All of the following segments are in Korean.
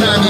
time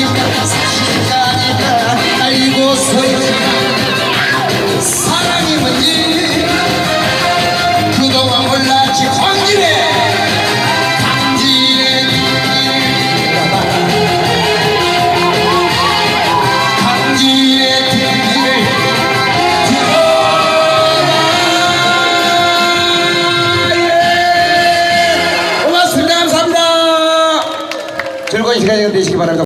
민감한 사실이 아니다. 알고서야 사랑이 뭔지